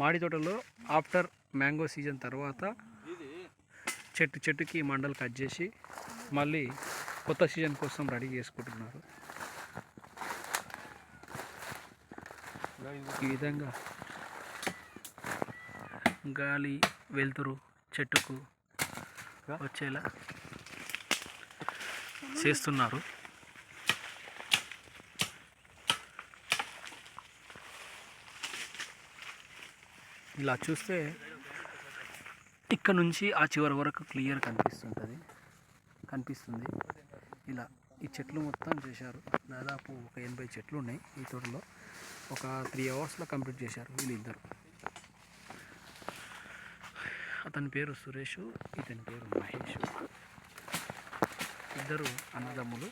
మాడి తోటలో after mango season తర్వాత చెట్టు చెట్టుకి మండలు కట్ చేసి మళ్ళీ కొత్త సీజన్ కోసం రెడీ చేసుకుంటున్నారు. ఈ విధంగా గాలి వెలుతురు చెట్టుకు వచ్చేలా చేస్తున్నారు. ఇలా చూస్తే ఇక్కడ నుంచి ఆ చివరి వరకు క్లియర్ కనిపిస్తుంటుంది. కనిపిస్తుంది. ఇలా ఈ చెట్లు మొత్తం చేశారు. దాదాపు ఒక ఎనభై చెట్లు ఉన్నాయి ఈ తోటలో. ఒక త్రీ అవర్స్లో కంప్లీట్ చేశారు వీళ్ళిద్దరు. అతని పేరు సురేష్ ఇతని పేరు మహేష్. ఇద్దరు అన్నదమ్ములు.